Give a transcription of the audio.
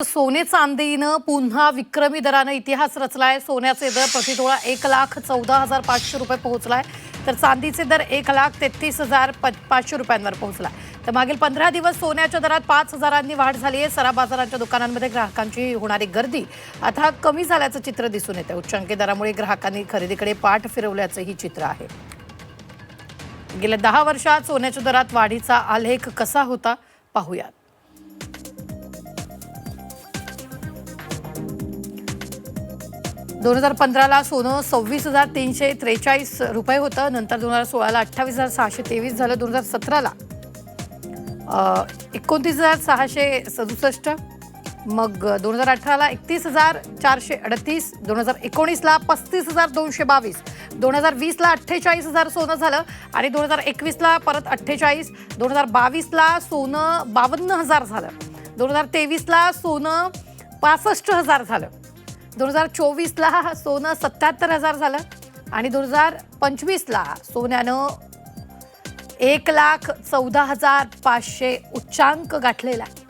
सोने चांदीनं पुन्हा विक्रमी दरानं इतिहास रचलाय. सोन्याचे दर प्रतितोळा एक लाख चौदा हजार पाचशे रुपये पोहोचलाय. तर चांदीचे दर एक लाख तेहतीस हजार पाचशे रुपयांवर पोहोचला तर मागील पंधरा दिवस सोन्याच्या दरात पाच हजारांनी वाढ झाली आहे सरा बाजाराच्या दुकानांमध्ये ग्राहकांची होणारी गर्दी आता कमी झाल्याचं चित्र दिसून येतं उच्चांकी दरामुळे ग्राहकांनी खरेदीकडे पाठ फिरवल्याचंही चित्र आहे. गेल्या दहा वर्षात सोन्याच्या दरात वाढीचा आलेख कसा होता? पाहूयात. दोन हजार पंधराला सोनं सव्वीस हजार तीनशे त्रेचाळीस रुपये होतं. नंतर दोन हजार सोळाला अठ्ठावीस हजार सहाशे तेवीस झालं. दोन हजार सतराला एकोणतीस हजार सहाशे सदुसष्ट. मग दोन हजार अठराला एकतीस हजार चारशे अडतीस. दोन हजार एकोणीसला पस्तीस हजार दोनशे बावीस. दोन हजार वीसला अठ्ठेचाळीस हजार सोनं झालं. आणि दोन हजार एकवीसला परत अठ्ठेचाळीस. दोन हजार बावीसला सोनं बावन्न हजार झालं. दोन हजार तेवीसला सोनं पासष्ट हजार झालं. दोन हजार चोवीसला सोनं सत्याहत्तर हजार झालं आणि दोन हजार पंचवीसला सोन्यानं एक लाख चौदा हजार पाचशे उच्चांक गाठलेला आहे.